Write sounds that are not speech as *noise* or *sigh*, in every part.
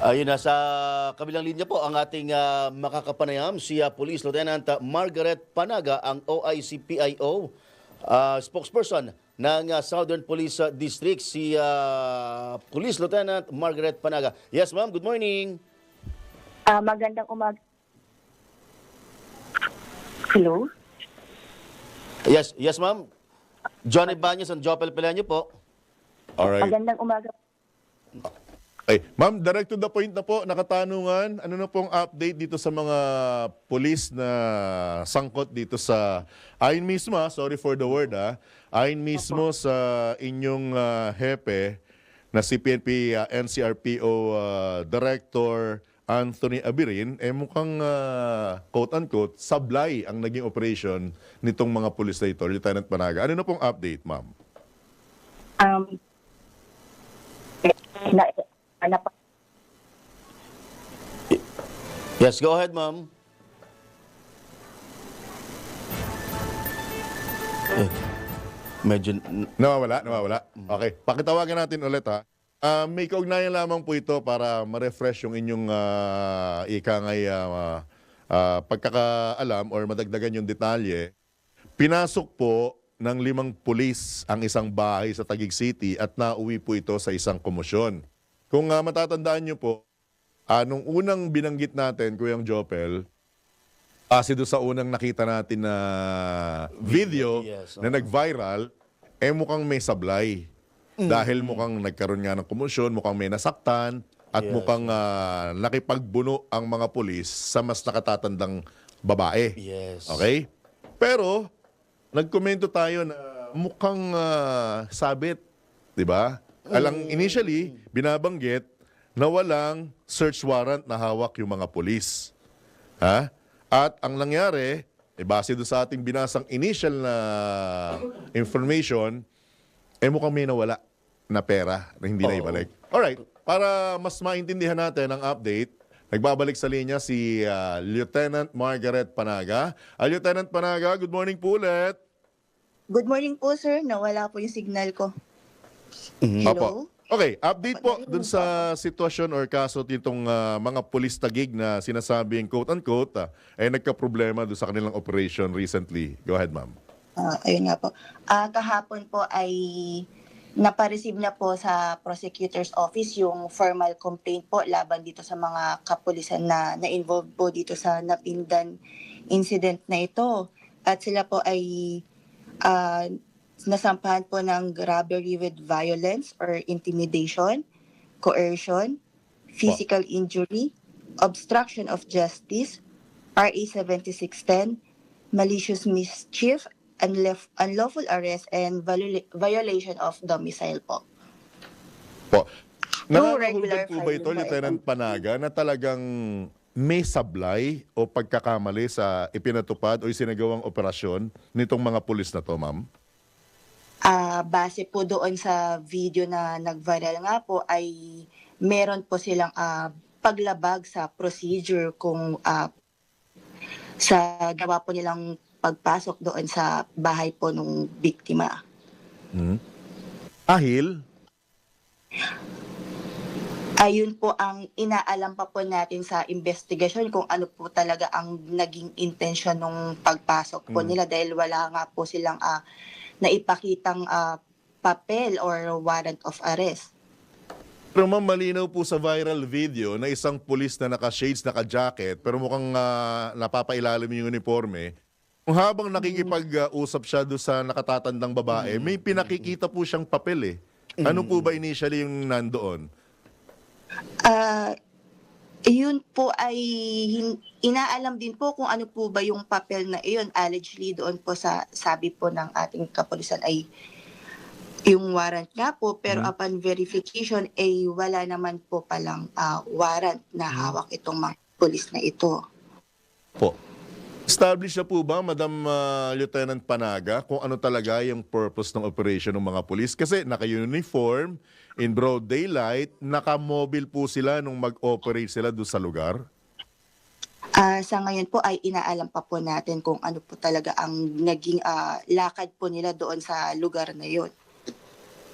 Ayun na, sa kabilang linya po ang ating ah, makakapanayam, si ah, Police Lieutenant Margaret Panaga, ang OIC-PIO ah, spokesperson ng ah, Southern Police ah, District, si ah, Police Lieutenant Margaret Panaga. Yes, ma'am. Good morning. Ah, magandang umaga. Hello? Yes, yes, ma'am. Johnny Banyas and Jopel Pelanyo po. Alright. Magandang umaga. Okay. Ma'am, direct to the point na po, nakatanungan, ano na pong update dito sa mga police na sangkot dito sa, ayon mismo, ah, sorry for the word ah, ayon mismo sa inyong ah, hepe na si PNP ah, NCRPO ah, Director Anthony Abirin, eh mukhang ah, quote-unquote, sablay ang naging operation nitong mga pulis na ito, Lieutenant Panaga. Ano na pong update, ma'am? Um, na, Yes, go ahead, ma'am. Eh, medyo... Nawawala, nawawala. Okay, pakitawagan natin ulit ha. Ah, may kaugnayan lamang po ito para ma-refresh yung inyong uh, ikangay ah, ah, pagkakaalam or madagdagan yung detalye. Pinasok po ng limang pulis ang isang bahay sa Taguig City at nauwi po ito sa isang komosyon. Kung ah, matatandaan nyo po, ah, nung unang binanggit natin, Kuyang Jopel, Kasi doon sa unang nakita natin na video yes, na nag-viral, eh mukhang may sablay. Dahil mukhang nagkaroon nga ng komosyon, mukhang may nasaktan, at Yes. mukhang ah, nakipagbuno ang mga pulis sa mas nakatatandang babae. Yes. Okay? Pero, nagkomento tayo na mukhang ah, sabit. Di ba? Alang initially, binabanggit na walang search warrant na hawak yung mga pulis. Ha? At ang nangyari, eh, base doon sa ating binasang initial na information, eh mukhang may nawala na pera na hindi na Oo. ibalik. Alright, para mas maintindihan natin ang update, nagbabalik sa linya si ah, Lieutenant Margaret Panaga. Ah, Lieutenant Panaga, good morning po ulit. good morning po, sir. Nawala po yung signal ko. Mhm. Hello? Opo. Okay, update po dun sa sitwasyon or kaso nitong ah, mga pulis tagig na sinasabing quote-unquote ah, ay nagka-problema doon sa kanilang operation recently. Go ahead, ma'am. Ah, ayun nga po. Ah, kahapon po ay napareceive na po sa prosecutor's office yung formal complaint po laban dito sa mga kapulisan na na-involve po dito sa Napindan incident na ito. At sila po ay ah, nasampahan po ng robbery with violence or intimidation, coercion, physical injury, obstruction of justice, RA 7610, malicious mischief, unlef- unlawful arrest, and viola- violation of domicile po. Po. No Nakakahulugan po ba ito, Lieutenant FNP. Panaga, na talagang may sablay o pagkakamali sa ipinatupad o isinagawang operasyon nitong mga pulis na to, ma'am? Ah, base po doon sa video na nag-viral nga po ay meron po silang ah, paglabag sa procedure kung ah, sa gawa po nilang pagpasok doon sa bahay po nung biktima. Hmm? Ahil? Ayun po ang inaalam pa po natin sa investigation kung ano po talaga ang naging intention ng pagpasok po Mm. nila dahil wala nga po silang ah, naipakitang ah, papel or warrant of arrest. Pero ma'am, malinaw po sa viral video na isang pulis na naka-shades, naka-jacket, pero mukhang ah, napapailalim yung uniforme. Kung habang nakikipag-usap siya doon sa nakatatandang babae, may pinakikita po siyang papel eh. Ano po ba initially yung nandoon? Ah, yun po ay inaalam din po kung ano po ba yung papel na iyon. Allegedly doon po sa sabi po ng ating kapulisan ay yung warrant nga po pero Mhm. upon verification ay wala naman po palang ah, warrant na hawak itong mga pulis na ito. Po. Established na po ba, Madam ah, Lieutenant Panaga, kung ano talaga yung purpose ng operation ng mga pulis? Kasi naka-uniform, in broad daylight, naka-mobile po sila nung mag-operate sila doon sa lugar? Ah, sa ngayon po ay inaalam pa po natin kung ano po talaga ang naging ah, lakad po nila doon sa lugar na yun.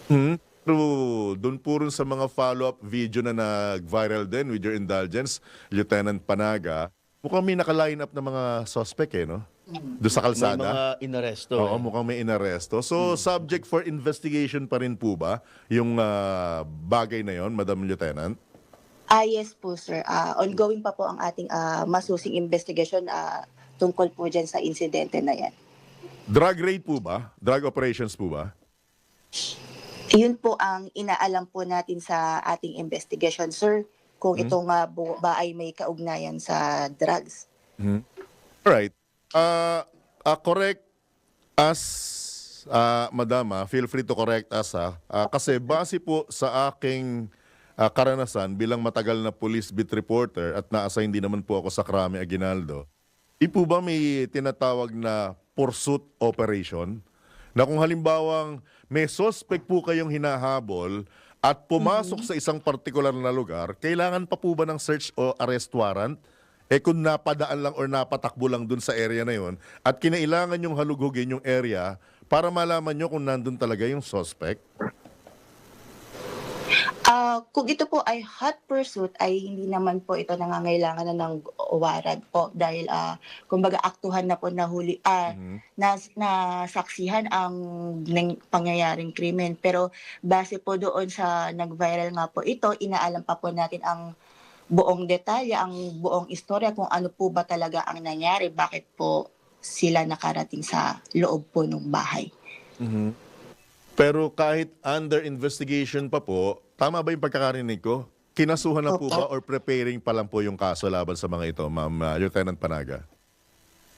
Hmm. Pero doon po rin sa mga follow-up video na nag-viral din with your indulgence, Lieutenant Panaga, mukhang may naka-line up na mga suspect eh, no? Doon sa May kalsada. mga inaresto. Oo, eh. mukhang may inaresto. So, subject for investigation pa rin po ba yung ah, bagay na yon, Madam Lieutenant? Ah, yes po, sir. Ah, ongoing pa po ang ating ah, masusing investigation ah, tungkol po dyan sa insidente na yan. Drug raid po ba? Drug operations po ba? Yun po ang inaalam po natin sa ating investigation, sir, kung Hmm. ito nga po ba ay may kaugnayan sa drugs. Alright. Uh, uh, correct us, uh, madama, feel free to correct us ha. Ah, kasi base po sa aking ah, karanasan bilang matagal na police beat reporter at na-assign din naman po ako sa Krame Aguinaldo, di po ba may tinatawag na pursuit operation? Na kung halimbawang may suspect po kayong hinahabol at pumasok sa isang partikular na lugar, kailangan pa po ba ng search o arrest warrant? Eh kung napadaan lang or napatakbo lang dun sa area na yon at kinailangan yung halugugin yung area para malaman nyo kung nandun talaga yung suspect. Ah, kung ito po ay hot pursuit ay hindi naman po ito nangangailangan na ng warrant po dahil ah kumbaga aktuhan na po nahuli ah Mhm. na nasaksihan ang nang- pangyayaring krimen pero base po doon sa nag-viral nga po ito inaalam pa po natin ang buong detalye ang buong istorya kung ano po ba talaga ang nangyari bakit po sila nakarating sa loob po ng bahay. Pero kahit under investigation pa po, tama ba yung pagkakarinig ko? Kinasuhan na po ba or preparing pa lang po yung kaso laban sa mga ito, Ma'am ah, Lieutenant Panaga?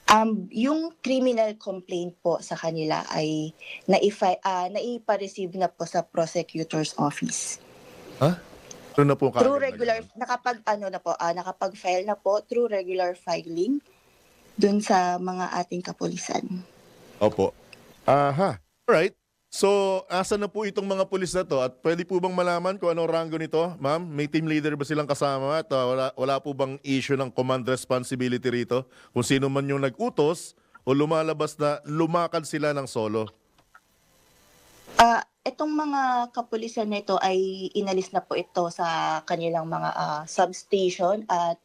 Um, yung criminal complaint po sa kanila ay naifa, ah, naipa-receive na po sa prosecutor's office. Ha? Ano na po Through kaagad na regular, ganun? nakapag, ano na po, ah, nakapag-file na po through regular filing dun sa mga ating kapulisan. Opo. Aha. Alright. So, asa na po itong mga pulis na to? At pwede po bang malaman kung anong rango nito? Ma'am, may team leader ba silang kasama? At ah, wala, wala po bang issue ng command responsibility rito? Kung sino man yung nag-utos o lumalabas na lumakad sila ng solo? Ah, itong mga kapulisan na ito ay inalis na po ito sa kanilang mga ah, substation at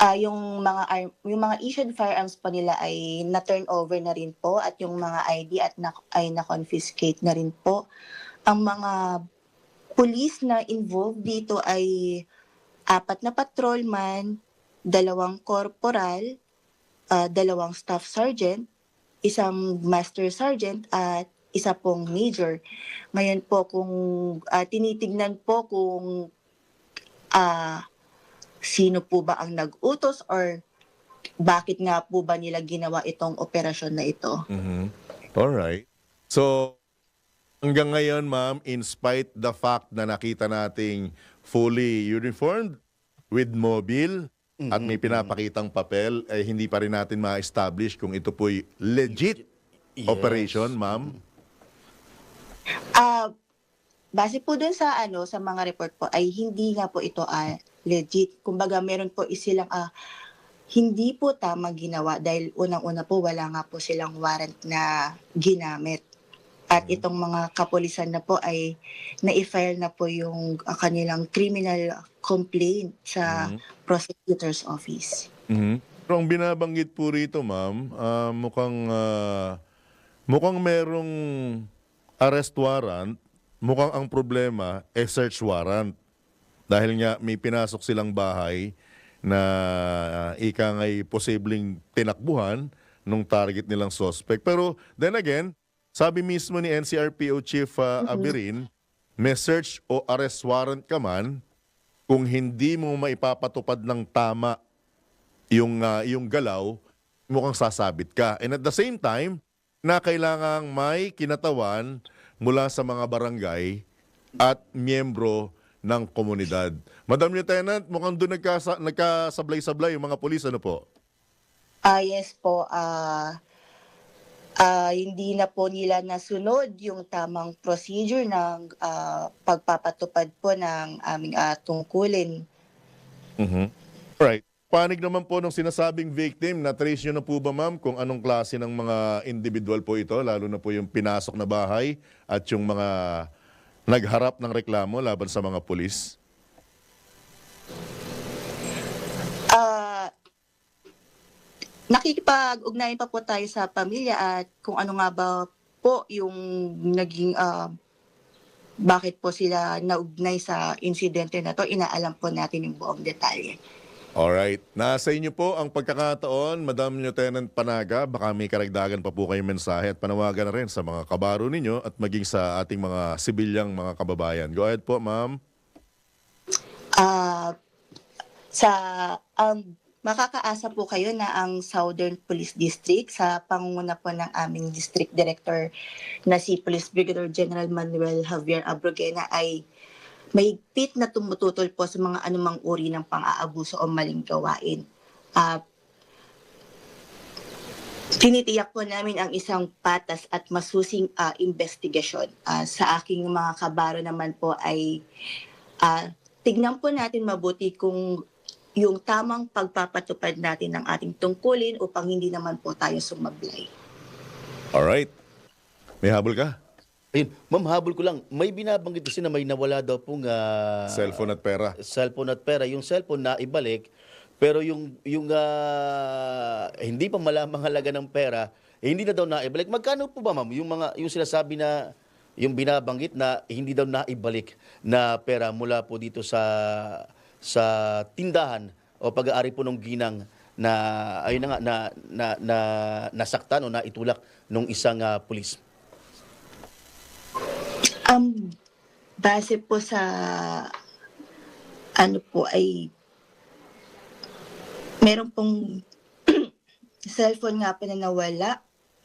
ah, yung mga arm, yung mga issued firearms po nila ay na-turn over na rin po at yung mga ID at na, ay na-confiscate na rin po. Ang mga police na involved dito ay apat na patrolman, dalawang corporal, ah, dalawang staff sergeant, isang master sergeant at isa pong major. Ngayon po kung ah, tinitignan po kung ah, sino po ba ang nag-utos or bakit nga po ba nila ginawa itong operasyon na ito. Mhm. Alright. So, hanggang ngayon, ma'am, in spite the fact na nakita nating fully uniformed with mobile at may pinapakitang papel, ay hindi pa rin natin ma-establish kung ito po'y legit Yes. operation, ma'am. Ah, base po dun sa ano sa mga report po ay hindi nga po ito ah, legit. Kumbaga meron po silang ah, hindi po tama ginawa dahil unang-una po wala nga po silang warrant na ginamit. At itong mga kapulisan na po ay na-file na po yung ah, kanilang criminal complaint sa Mhm. prosecutor's office. Mhm. Pero ang binabanggit po rito, ma'am, ah, mukhang ah, mukhang merong arrest warrant, mukhang ang problema eh search warrant. Dahil nga may pinasok silang bahay na ah, ika nga'y posibleng tinakbuhan nung target nilang suspect. Pero then again, sabi mismo ni NCRPO Chief ah, Abirin, may search o arrest warrant ka man, kung hindi mo maipapatupad ng tama yung ah, yung galaw, mukhang sasabit ka. And at the same time, na kailangang may kinatawan mula sa mga barangay at miyembro ng komunidad. Madam Lieutenant, mukhang doon nagkasa, nagkasablay-sablay yung mga pulis. Ano po? Ah, yes po. Ah, ah, hindi na po nila nasunod yung tamang procedure ng ah, pagpapatupad po ng aming ah, tungkulin. Mhm. Right. Panig naman po nung sinasabing victim, na-trace nyo na po ba ma'am kung anong klase ng mga individual po ito, lalo na po yung pinasok na bahay at yung mga nagharap ng reklamo laban sa mga pulis? Ah, nakikipag-ugnayan pa po tayo sa pamilya at kung ano nga ba po yung naging ah, bakit po sila naugnay sa insidente na to, inaalam po natin yung buong detalye. Alright. Nasa inyo po ang pagkakataon, Madam Lieutenant Panaga. Baka may karagdagan pa po kayong mensahe at panawagan na rin sa mga kabaro ninyo at maging sa ating mga sibilyang mga kababayan. Go ahead po, ma'am. Ah, sa um, makakaasa po kayo na ang Southern Police District sa pangunguna po ng aming District Director na si Police Brigadier General Manuel Javier Abrogena ay mahigpit na tumututol po sa mga anumang uri ng pang-aabuso o maling gawain. Ah, tinitiyak po namin ang isang patas at masusing ah, investigasyon. Ah, sa aking mga kabaro naman po ay ah, tignan po natin mabuti kung yung tamang pagpapatupad natin ng ating tungkulin upang hindi naman po tayo sumablay. Alright. May habol ka? Ayun, ma'am, habol ko lang. May binabanggit kasi na may nawala daw pong ah, Cellphone at pera. cellphone at pera. Yung cellphone na ibalik, pero yung yung ah, hindi pa malamang halaga ng pera, eh, hindi na daw naibalik. Magkano po ba, ma'am? Yung mga yung sinasabi na yung binabanggit na hindi daw naibalik na pera mula po dito sa sa tindahan o pag-aari po ng ginang na ayun na nga na na, na nasaktan o naitulak nung isang ah, pulis. Um, base po sa ano po ay meron pong *clears throat* cellphone nga po na nawala,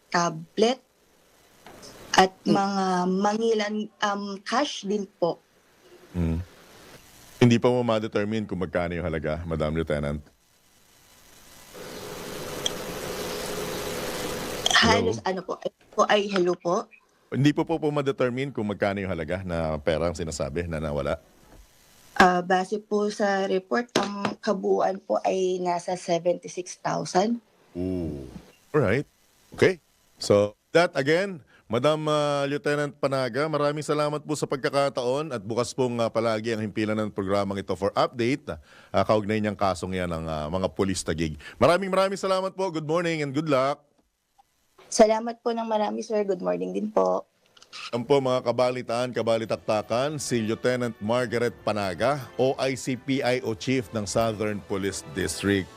tablet, at mga mangilan um, cash din po. Mm. Hindi pa mo ma-determine kung magkano yung halaga, Madam Lieutenant. Halos ano po, ay, po ay hello po. Hindi po po po ma-determine kung magkano yung halaga na pera ang sinasabi na nawala. Ah, base po sa report, ang kabuuan po ay nasa 76,000. Ooh. Alright. Okay. So, that again, Madam uh, Lieutenant Panaga, maraming salamat po sa pagkakataon at bukas pong uh, palagi ang himpilan ng programang ito for update. Uh, kaugnay niyang kasong yan ng uh, mga polis tagig. Maraming maraming salamat po. Good morning and good luck. Salamat po ng marami, sir. Good morning din po. Ang po mga kabalitaan, kabalitaktakan, si Lieutenant Margaret Panaga, OIC PIO Chief ng Southern Police District.